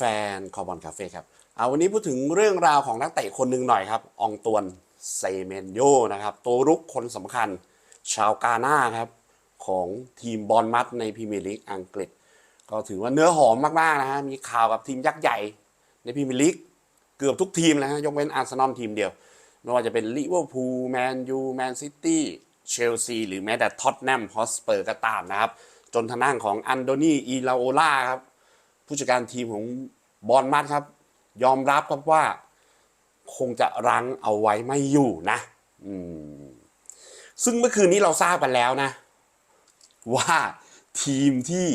แฟนคอบอลคาเฟ่ครับเอาวันนี้พูดถึงเรื่องราวของนักเตะคนหนึ่งหน่อยครับอองตวนเซเมนโยนะครับ ตัวรุกคนสำคัญชาวกาหน้าครับ ของทีมบอลมัดในพรีเมียร์ลีกอังกฤษ ก็ถือว่าเนื้อหอมมาก ๆ นะฮะ มีข่าวกับทีมยักษ์ใหญ่ในพรีเมียร์ลีกเกือบทุกทีมนะฮะ ยกเว้นอาร์เซนอลทีมเดียว ไม่ว่าจะเป็นลิเวอร์พูลแมนยูแมนซิตี้เชลซีหรือแม้แต่ท็อตแนมฮอสเปอร์ก็ตามนะครับ จนทางด้านของอันโดนีอีลาโอล่าครับ ผู้จัดการทีมของบอลมัดครับ ยอมรับครับว่า คงจะรั้งเอาไว้ไม่อยู่นะซึ่งเมื่อคืนนี้เราทราบกันแล้วนะ ว่าทีมที่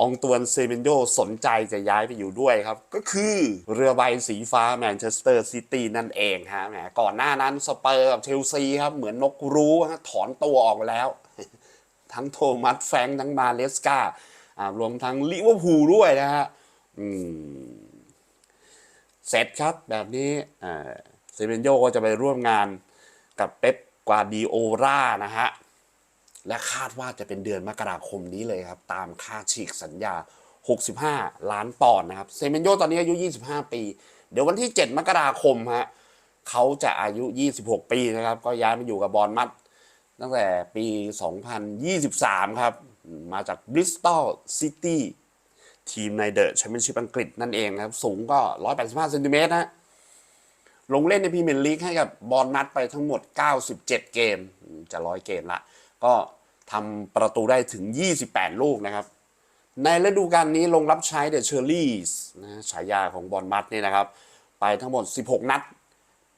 องตวนเซเมนโยสนใจจะย้ายไปอยู่ด้วยครับ ก็คือเรือใบสีฟ้าแมนเชสเตอร์ซิตี้นั่นเองฮะแหมก่อนหน้านั้นสเปอร์กับเชลซีครับ เหมือนนกรู้ถอนตัวออกแล้ว ทั้งโทมัสแฟงทั้งมาเลสกา รวมทั้งลิเวอร์พูลด้วยนะฮะเสร็จครับแบบนี้เซเมนโยก็จะไปร่วมงานกับเป๊ปกวาดิโอรานะฮะ และคาดว่าจะเป็นเดือนมกราคมนี้เลยครับ ตามค่าฉีกสัญญา 65 ล้านปอนด์นะครับ เซเมนโยตอนนี้อายุ 25 ปี เดี๋ยววันที่ 7 มกราคมฮะเขาจะอายุ 26 ปีนะครับ ก็ย้ายมาอยู่กับบอลมัดตั้งแต่ปี 2023 ครับ มาจากบริสตอลซิตี้ทีมในเดอะแชมเปี้ยนชิพอังกฤษนั่นเองนะครับ สูงก็ 185เซนติเมตรนะลงเล่นในพรีเมียร์ลีกให้กับบอลนัดไปทั้งหมด 97 เกม จะร้อยเกมละ ก็ทำประตูได้ถึง 28 ลูกนะครับ ในฤดูกาลนี้ลงรับใช้เดอะเชอร์รี่นะฉายาของบอลมัดนี่นะครับ ไปทั้งหมด 16 นัด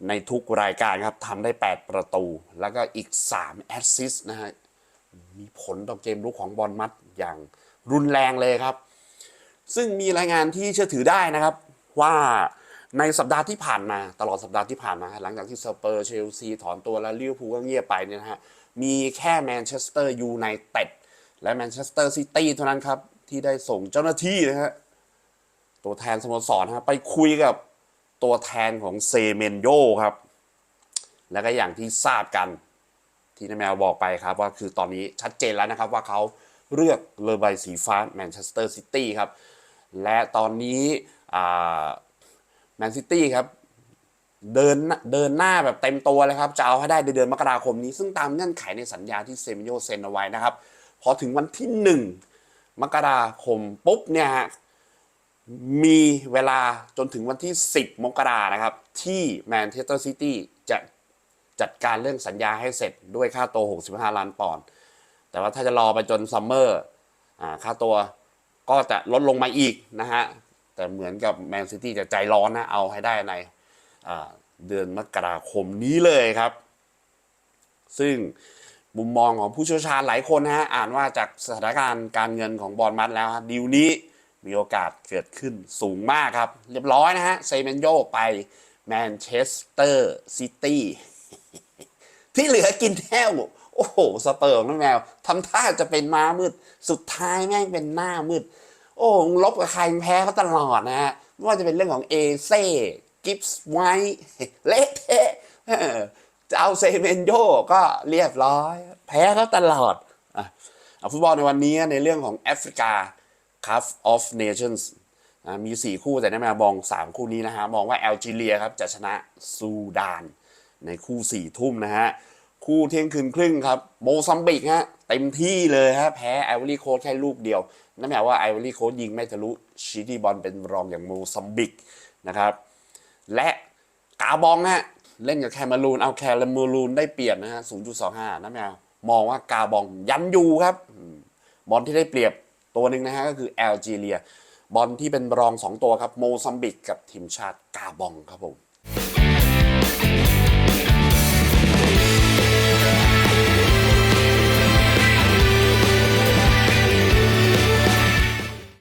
ในทุกรายการครับทำได้ 8 ประตู แล้วก็อีก 3 แอสซิสต์นะฮะ มีผลต่อเกมลุกของบอลมัดอย่างรุนแรงเลยครับ ซึ่งมีรายงานที่เชื่อถือได้นะครับ ว่าในสัปดาห์ที่ผ่านมา ตลอดสัปดาห์ที่ผ่านมา หลังจากที่สเปอร์เชลซีถอนตัวและลิเวอร์พูลก็เงียบไปเนี่ยนะฮะมีแค่แมนเชสเตอร์ยูไนเต็ดและแมนเชสเตอร์ซิตี้เท่านั้นครับ ที่ได้ส่งเจ้าหน้าที่นะฮะตัวแทนสโมสรฮะไปคุยกับตัวแทนของเซเมนโยครับ แล้วก็อย่างที่ทราบกัน ที่นายแมวบอกไปครับว่าคือตอนนี้ชัดเจนแล้วนะครับว่าเขาเลือกเรือใบสีฟ้าแมนเชสเตอร์ซิตี้ครับ และตอนนี้แมนซิตี้ครับเดินเดินหน้าแบบเต็มตัวเลยครับ จะเอาให้ได้ในเดือนมกราคมนี้ ซึ่งตามเงื่อนไขในสัญญาที่เซมิโยเซ็นเอาไว้นะครับ พอถึงวันที่ 1 มกราคมปุ๊บเนี่ยฮะมีเวลาจนถึงวันที่ 10 มกรานะครับ ที่แมนเชสเตอร์ซิตี้จะ จัดการเรื่องสัญญาให้เสร็จด้วยค่าตัว 65 ล้านปอนด์แต่ว่าถ้าจะรอไปจนซัมเมอร์ค่าตัวก็จะลดลงมาอีกนะฮะ แต่เหมือนกับแมนซิตี้จะใจร้อนนะ เอาให้ได้ในเดือนมกราคมนี้เลยครับ ซึ่งมุมมองของผู้เชี่ยวชาญหลายคนนะฮะ อ่านว่าจากสถานการณ์การเงินของบอลมัดแล้วดีลนี้มีโอกาสเกิดขึ้นสูงมากครับ เรียบร้อยนะฮะ เซเมนโยไปแมนเชสเตอร์ซิตี้ ที่เหลือกินแห้วโอ้โหสเปอร์ของน้องแมวทำท่าจะเป็นม้ามืด สุดท้ายแม่งเป็นหน้ามืด โอ้ลบกับใครแพ้เขาตลอดนะฮะไม่ว่าจะเป็นเรื่องของเอเซ่กิฟส์ไวท์เละเทะเจะเอาเซเมนโยก็เรียบร้อย แพ้เขาตลอดอะฟุตบอลในวันนี้ในเรื่องของแอฟริกา Cup of Nations อะมี 4 คู่แต่ได้มามอง 3 คู่นี้นะฮะมองว่าแอลจีเรียครับจะชนะซูดาน ในคู่4ทุ่มนะฮะ คู่เที่ยงคืนครึ่งครับโมซัมบิกฮะเต็มที่เลยฮะแพ้ไอวอรี่โคสแค่ลูกเดียว นั่นหมายว่าไอวอรี่โคสยิงไม่ทะลุชิลีบอลเป็นรองอย่างโมซัมบิกนะครับ และกาบองฮะเล่นกับแคมารูนเอาแคมารูนได้เปรียบนะฮะ 0.25 นั่นหมายมองว่ากาบองยันยูครับบอลที่ได้เปรียบตัวหนึ่งนะฮะก็คือแอลจีเรียบอลที่เป็นรองสองตัวครับโมซัมบิกกับทีมชาติกาบองครับผม